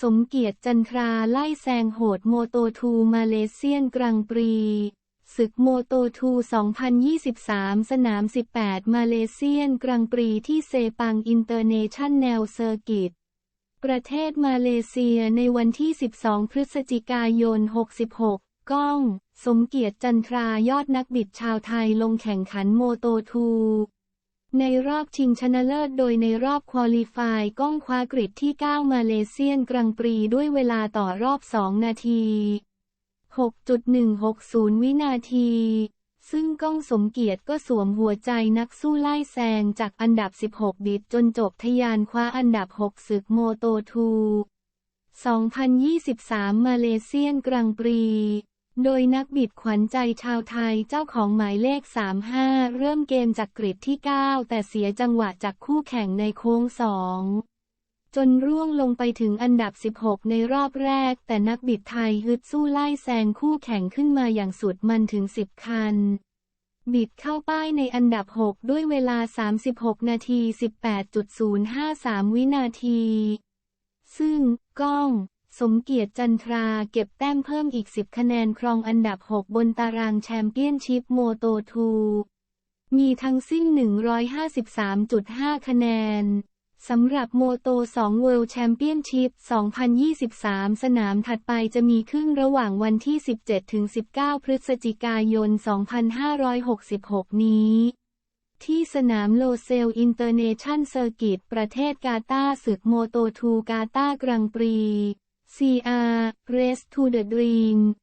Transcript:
สมเกียรติจันทราไล่แซงโหดโมโตทูมาเลเซียนกรังปรี ศึกโมโตทู 2023 สนาม 18 มาเลเซียนกรังปรีที่เซปังอินเตอร์เนชั่นแนลเซอร์กิต ประเทศมาเลเซียในวันที่ 12 พฤศจิกายน 66 ก้อง สมเกียรติจันทรายอดนักบิดชาวไทยลงแข่งขันโมโตทู ในรอบชิงชนะเลิศโดยในรอบควอลิฟายก้องคว้ากริดที่ 9 มาเลเซียนกรังปรีด้วยเวลาต่อรอบ 2 นาที 6.160 วินาที ซึ่งก้องสมเกียรติก็สวมหัวใจนักสู้ไล่แซงจากอันดับ 16 บิดจนจบทยานคว้าอันดับ 6 ศึกโมโตทู 2023 มาเลเซียนกรังปรี โดยนักบิดขวัญใจชาวไทยเจ้าของหมายเลข 35 เริ่มเกมจากกริดที่ 9 แต่เสียจังหวะจากคู่แข่งในโค้ง2จนร่วงลงไปถึงอันดับ 16 ในรอบแรก แต่นักบิดไทยฮึดสู้ไล่แซงคู่แข่งขึ้นมาอย่างสุดมันถึง 10 คัน บิดเข้าป้ายในอันดับ 6 ด้วยเวลา 36 นาที 18.053 วินาที ซึ่ง ก้อง สมเกียรติจันทราเก็บแต้มเพิ่มอีก 10 คะแนนครองอันดับ 6 บนตารางแชมเปี้ยนชิพโมโตทู มีทั้งสิ้น 153.5 คะแนนสำหรับโมโต 2 World Championship 2023 สนามถัดไปจะมีขึ้นระหว่างวันที่ 17-19 พฤศจิกายน 2566 นี้ ที่สนามโลเซลอินเตอร์เนชั่นเซอร์กิตประเทศกาตาร์ศึกโมโตทูกาตาร์กรังปรี CR Race to the Dream